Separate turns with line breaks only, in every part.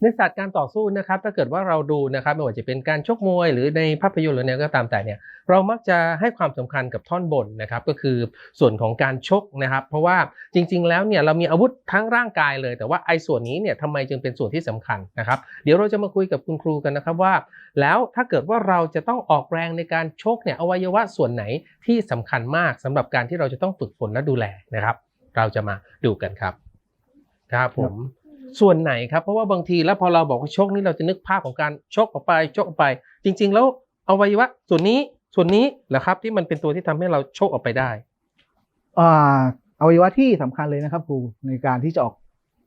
ในศาสตร์การต่อสู้นะครับถ้าเกิดว่าเราดูนะครับไม่ว่าจะเป็นการชกมวย หรือในภาพยนตร์หรืออะไรก็ตามแต่เนี่ยเรามักจะให้ความสำคัญกับท่อนบนนะครับก็คือส่วนของการชกนะครับ เพราะว่าจริง ๆ แล้วเนี่ยเรามีอาวุธทั้งร่างกายเลย แต่ว่าไอ้ส่วนนี้เนี่ยทำไมจึงเป็นส่วนที่สำคัญนะครับ เดี๋ยวเราจะมาคุยกับคุณครูกันนะครับว่า แล้วถ้าเกิดว่าเราจะต้องออกแรงในการชกเนี่ยอวัยวะส่วนไหนที่สำคัญมากสำหรับการที่เราจะต้องฝึกฝนและดูแลนะครับ เราจะมาดูกันครับครับผม ส่วนไหนครับ เพราะว่าบางทีแล้วพอเราบอกว่าชกนี่เราจะนึกภาพของการชกออกไปชกออกไป จริง ๆ แล้วอวัยวะส่วนนี้ส่วนนี้แหละครับที่มันเป็นตัวที่ทำให้เราชกออกไปได้
อ่าอวัยวะที่สำคัญเลยนะครับครูในการที่จะออก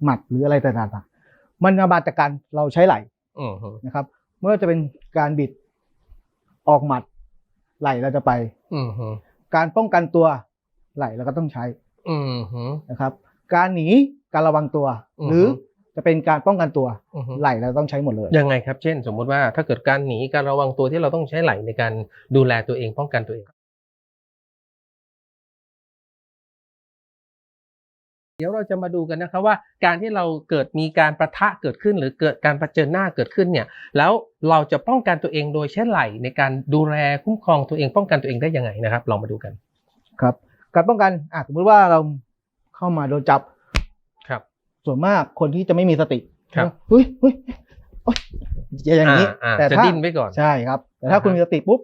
หมัดหรืออะไรต่างๆ มันมาจากการเราใช้ไหล่
อือฮึ
นะครับไม่ว่าจะเป็นการบิดออกหมัดไหล่เราจะไป
อือฮึ
การป้องกันตัวไหล่เราก็ต้องใช้
อือฮึ
นะครับ การหนีการระวังตัว
อือฮึ
หรือ จะเป็นการป้องกันตัว
อือฮึ
ไหล่เราต้องใช้หมดเลย
ยังไงครับ เช่น สมมุติว่าถ้าเกิดการหนีการระวังตัวที่เราต้องใช้ไหลในการดูแลตัวเองป้องกันตัวเองเดี๋ยวเราจะมาดูกันนะครับว่าการที่เราเกิดมีการประทะเกิดขึ้น หรือเกิดการประเจิญหน้าเกิดขึ้นเนี่ยแล้วเราจะป้องกันตัวเองโดยใช้ไหลในการดูแลคุ้มครองตัวเองป้องกันตัวเองได้ยังไงนะครับลองมาดูกัน
ครับ การป้องกันอะสมมติว่าเราเข้ามาโดนจับ
ครับ
ส่วนมากคนที่จะไม่มีสติ
ครับ
เฮ้ยเฮ้ยโอ๊ยอย่างนี้
อ่า
แต่
จะ
ถ้า
ดิ้นไว้ก่อน
ใช่ครับ แต่ถ้า
อ่าฮะ
คุณมีสติปุ๊บ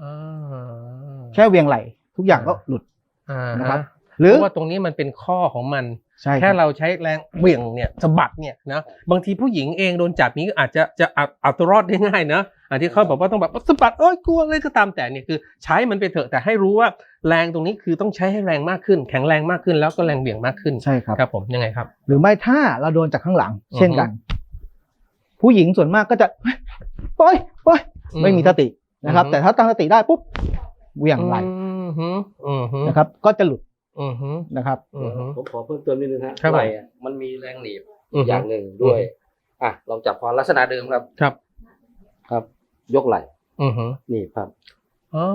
อ่า
แค่เวียงไหล ทุกอย่างก็หลุด
อ่า
นะครับ
ฮะ
ห
เพ
รือ
ราะว่าตรงนี้มันเป็นข้อของมัน
ใช่รับ
แค่เราใช้แรงเหวี่ยงเนี่ยสะบัดเนี่ยนะบางทีผู้หญิงเองโดนจับนี้ก็อาจจะจะเอาเอาตัวรอดได้ง่ายนะ อันที่เขาบอกว่าต้องแบบสะบัดเอ้ยกลัวเลยก็ตามแต่เนี่ยคือใช้มันไปเถอะแต่ให้รู้ว่าแรงตรงนี้คือต้องใช้ให้แรงมากขึ้น แข็งแรงมากขึ้นแล้วก็แรงเหวี่ยงมากขึ้น
ใช่ครับ
ครับผมยังไงครับ
หรือไม่ถ้าเราโดนจากข้างหลัง
อือฮึ
เช่นกัน ผู้หญิงส่วนมากก็จะปล่อยปล่อยไม่มีสตินะครับ
อือฮึ
แต่ถ้าตั้งสติได้ปุ๊บเหวี่ยงไหล
อือฮึอือฮึ
นะครับ ก็จะหลุด
อือฮึ
นะครับ
อือฮึ
ผมขอเพิ่มเติมนิดนึงฮะ
ครับผม
ไหล่อะมันมีแรงหนีบ
อือฮึ
อย่างหนึ่งด้วย
อือฮึ
อะลองจับพอลักษณะเดิมครับ
ครับ
ครับ ยกไหล่
อือฮึ
หนี่ครับ
อ๋อ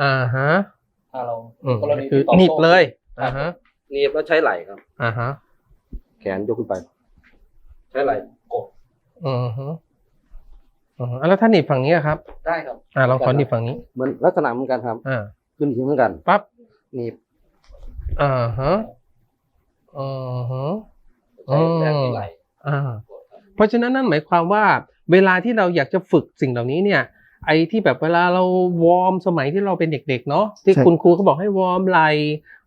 อ่าฮะ
ถ้าเรา
อืม
กรณี
คือ
ที่ต่อ
หนีบ
โต้
เลย
ครั
อ่า
บ
ฮะ
หนีบแล้วใช้ไหล่ครับ
อ่าฮะ
แขนยกขึ้นไป ใช้ไหล่กด
อือฮึอือฮึอะแล้วถ้าหนีบฝั่งนี้อะครับ
ได้ครับ
อ่าลองขอหนีบฝั่งนี้
เหมือนลักษณะเหมือนกันครับ
อ่า
ขึ้นเหมือนกัน
ปั๊บ
หนีบ
อ่าฮะอ่าฮะ
ใช้แรงที่ไหล่
อ่า
กดครับ
เพราะฉะนั้นนั่นหมายความว่า เวลาที่เราอยากจะฝึกสิ่งเหล่านี้เนี่ยไอ้ที่แบบเวลาเราวอร์มสมัยที่เราเป็นเด็กๆเนาะที่
ใช่
คุณครูเขาบอกให้วอร์มไหล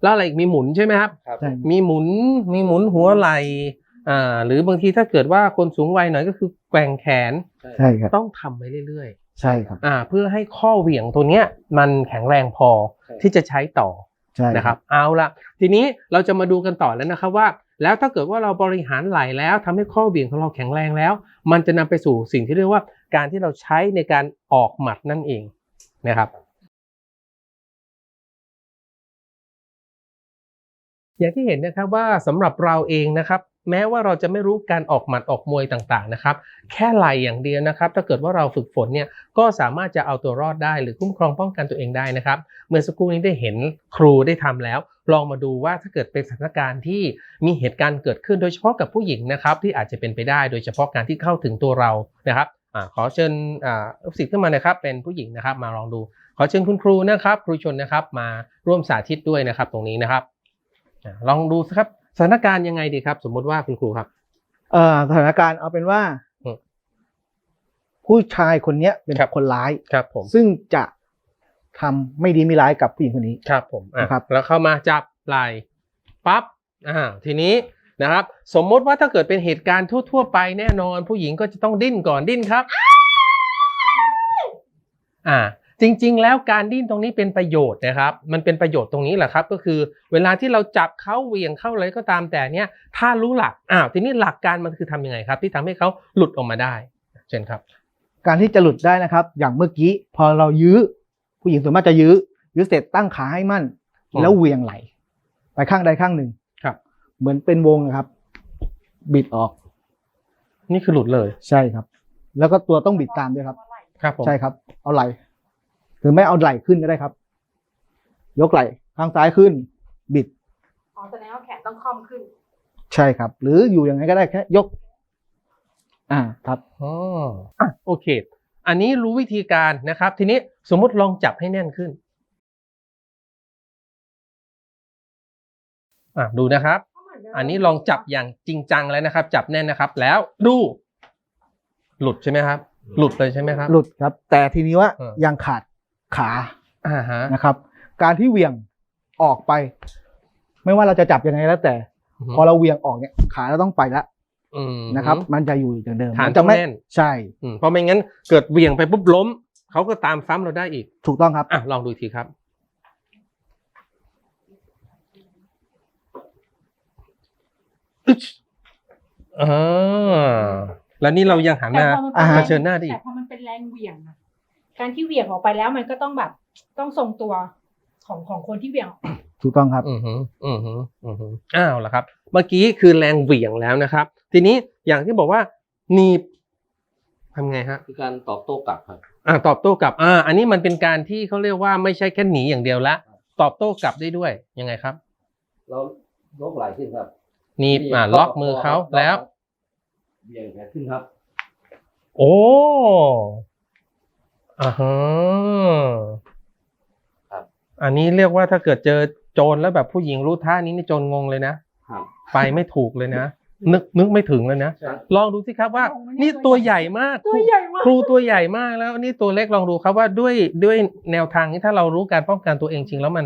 แล้วอะไรอีกมีหมุนใช่ไหมครับ
ครับ
ใช่
มีหมุนมีหมุนหัวไหลอ่าหรือบางทีถ้าเกิดว่าคนสูงวัยหน่อยก็คือแกว่งแขน
ใช่ครับ
ต้องทำไปเรื่อย
ใช่ครับ
ๆอ่าเพื่อให้ข้อเหวี่ยงตัวเนี้ยมันแข็งแรงพอที่จะใช้ต่อ
ใช่
นะครับ เอาละทีนี้เราจะมาดูกันต่อแล้วนะครับว่า แล้วถ้าเกิดว่าเราบริหารไหลแล้วทำให้ข้อเบี่ยงของเราแข็งแรงแล้ว มันจะนำไปสู่สิ่งที่เรียกว่าการที่เราใช้ในการออกหมัดนั่นเองนะครับ อย่างที่เห็นนะครับว่าสำหรับเราเองนะครับ แม้ว่าเราจะไม่รู้การออกหมัดออกมวยต่างๆนะครับ แค่ไหลอย่างเดียวนะครับ ถ้าเกิดว่าเราฝึกฝนเนี่ยก็สามารถจะเอาตัวรอดได้ หรือคุ้มครองป้องกันตัวเองได้นะครับ เมื่อสักครู่นี้ได้เห็นครูได้ทำแล้ว ลองมาดูว่าถ้าเกิดเป็นสถานการณ์ที่มีเหตุการณ์เกิดขึ้นโดยเฉพาะกับผู้หญิงนะครับที่อาจจะเป็นไปได้โดยเฉพาะการที่เข้าถึงตัวเรานะครับอขอเชิญอ่าลูกศิษย์ขึ้นมานะครับเป็นผู้หญิงนะครับมาลองดู ขอเชิญคุณครูนะครับ ครูชนนะครับมาร่วมสาธิตด้วยนะครับตรงนี้นะครับลองดูสครับ สถานการณ์ยังไงดีครับ สมมุติว่าคุณครูครับ
เอ่อสถานการณ์เอาเป็นว่า
อืม
ผู้ชายคนเนี้ยเป็น
ครับ
คนร้าย
ครับผม
ซึ่งจะทำไม่ดีไม่ร้ายกับผู้หญิงคนนี้
ครับผมอะ
นะครับ
แล้วเข้ามาจับไหล่ปั๊บอ่าทีนี้นะครับ สมมติว่าถ้าเกิดเป็นเหตุการณ์ทั่ว ๆ ไปแน่นอน ผู้หญิงก็จะต้องดิ้นก่อนดิ้นครับ อ่า จริงๆ แล้วการดิ้นตรงนี้เป็นประโยชน์นะครับ มันเป็นประโยชน์ตรงนี้แหละครับก็คือ เวลาที่เราจับเขาเหวี่ยงเข้าอะไรก็ตามแต่เนี้ยถ้ารู้หลักอ้าวทีนี้หลักการมันคือทำยังไงครับ ที่ทำให้เขาหลุดออกมาได้ เช่นครับ
การที่จะหลุดได้นะครับ อย่างเมื่อกี้พอเรายื้อ ผู้หญิงส่วนมากจะยื้อยื้อเสร็จตั้งขาให้มั่น
อืม
แล้วเหวียงไหล ไปข้างใดข้างหนึ่ง
ครับ
เหมือนเป็นวงนะครับ บิดออก
นี่คือหลุดเลย
ใช่ครับ แล้วก็ตัวต้องบิดตามด้วยครับ
ครับผม
ใช่ครับ เอาไหลห รือไม่เอาไหลขึ้นก็ได้ครับ ยกไหลข้างซ้ายขึ้น บิด
อ๋อแสดงว่าแขนต้องค่อมขึ้น
ใช่ครับ หรืออยู่ยังไงก็ได้แค่ยก อ่าครับ
อ๋ออะโอเค อันนี้รู้วิธีการนะครับ ทีนี้สมมุติลองจับให้แน่นขึ้นอะดูนะครับ อันนี้ลองจับอย่างจริงจังแล้วนะครับ จับแน่นนะครับ แล้วดู หลุดใช่ไหมครับ หลุดเลยใช่ไหมครับ
หลุดครับ แต่ทีนี้ว่า
เออ
ยังขาด ขา
อ่าฮะ
นะครับ การที่เหวี่ยงออกไป ไม่ว่าเราจะจับยังไงแล้วแต่ พอเราเหวี่ยงออกเนี่ยขาเราต้องไปแล้ว
อืม
นะครับ มันจะอยู่อย่างเดิม
ฐาน
มัจะไม่
ต้องแน่น
ใช่
อืมเพราะไม่งั้นเกิดเหวี่ยงไปปุ๊บล้มเขาก็ตามซ้ำเราได้อีก
ถูกต้องครับ
อะลองดูอีกทีครับอึ๊ชอ่าแล้วนี่เรายังหัน
แต่
มา
พอมัน
อ่า
เป็น
ฮะ
แรง
เผชิญหน้าได้อีก
แต่พอมันเป็นแรงเหวี่ยงอะ การที่เหวี่ยงออกไปแล้วมันก็ต้องแบบต้องทรงตัวของของคนที่เหวี่ยงออกไป
ถูกต้องครับ
อือหืออือหืออือหืออ้าวแล้วครับ เมื่อกี้คือแรงเหวี่ยงแล้วนะครับ ทีนี้อย่างที่บอกว่าหนีบทำไงฮะ
คือการตอบโต้กลับครับ
อ่าตอบโต้กลับอ่าอันนี้มันเป็นการที่เขาเรียกว่าไม่ใช่แค่หนีอย่างเดียวละตอบโต้กลับได้ด้วยยังไงครับ
เรายกไหล่ขึ้นครับ
หนีบอ่าล็อกมือเขาแล้ว
เบี่ยงแขนขึ้นครับ
โอ้ อ่าฮะ
ครับ
อันนี้เรียกว่าถ้าเกิดเจอโจรแล้วแบบผู้หญิงรู้ท่านี้นี่โจรงงเลยนะ
ครับ
ไปไม่ถูกเลยนะ นึกนึกไม่ถึงเลยนะ
ใช่
ลองดูสิครับว่า นี่ตัวใหญ่มาก
ตัวใหญ่มาก
ครูตัวใหญ่มากแล้วนี่ตัวเล็กลองดูครับว่าด้วยด้วยแนวทางนี้ถ้าเรารู้การป้องกันตัวเองจริงแล้วมัน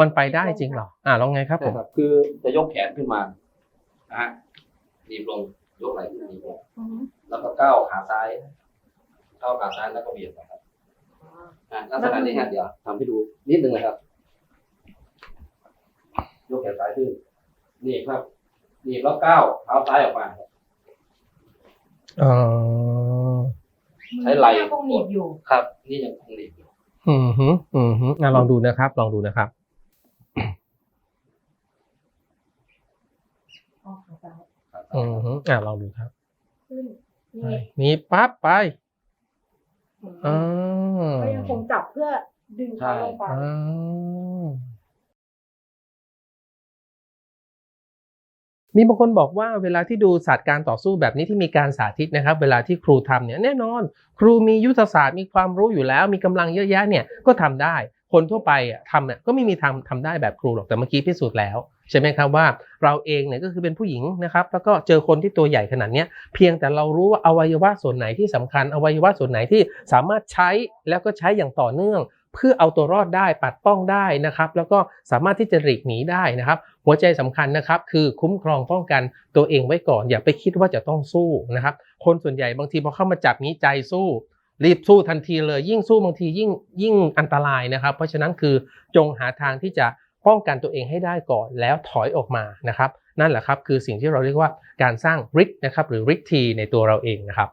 มันไปได้จริงเหรอ อ่าลองไงครับผ
ใช่
ม
ครับคือจะยกแขนขึ้นมานะฮะหนีบลง ยกไหล่ขึ้นหนีบลง
อือฮึ
แล้วก็ก้าวขาซ้าย ก้าวขาซ้ายแล้วก็เบี่ยงนะครับอ่าลักษณะนี้ฮะเดี๋ยวทำให้ดูนิดนึงนะครับ ยกแขนซ้ายขึ้นหนีบครับหนีบแล้วก้าวเท้าซ้ายออกมาครับ
อ๋อ
ใช้ไหล่
มือคงหนีบอยู่
ครับ นี่ยังคงหนีบอยู่
อืมฮึอืมฮึอะลองดูนะครับ ลองดูนะครับ
อ๋อขาซ้าย
ครับ
อืมฮึอะลองดูครับ
ขึ้น
ไป
นี่
นี่ปั๊บไป
อืม
อ่า
ก็ยังคงจับเพื่อดึงเขาลงไป
อ่ามีบางคนบอกว่าเวลาที่ดูศาสตร์การต่อสู้แบบนี้ที่มีการสาธิตนะครับ เวลาที่ครูทำเนี่ยแน่นอน ครูมียุทธศาสตร์มีความรู้อยู่แล้ว มีกำลังเยอะแยะเนี่ยก็ทำได้ คนทั่วไปทำเนี่ยก็ไม่มีทำทำได้แบบครูหรอกแต่เมื่อกี้พิสูจน์แล้วใช่ไหมครับว่าเราเองเนี่ยก็คือเป็นผู้หญิงนะครับแล้วก็เจอคนที่ตัวใหญ่ขนาดนี้เพียงแต่เรารู้ว่าอวัยวะส่วนไหนที่สำคัญ อวัยวะส่วนไหนที่สามารถใช้แล้วก็ใช้อย่างต่อเนื่อง เพื่อเอาตัวรอดได้ปัดป้องได้นะครับ แล้วก็สามารถที่จะหลีกหนีได้นะครับ หัวใจสำคัญนะครับ คือคุ้มครองป้องกันตัวเองไว้ก่อน อย่าไปคิดว่าจะต้องสู้นะครับ คนส่วนใหญ่บางทีพอเข้ามาจับนี้ใจสู้ รีบสู้ทันทีเลย ยิ่งสู้บางทียิ่งยิ่งอันตรายนะครับ เพราะฉะนั้นคือจงหาทางที่จะป้องกันตัวเองให้ได้ก่อนแล้วถอยออกมานะครับ นั่นแหละครับคือสิ่งที่เราเรียกว่าการสร้างริกนะครับหรือริกทีในตัวเราเองนะครับ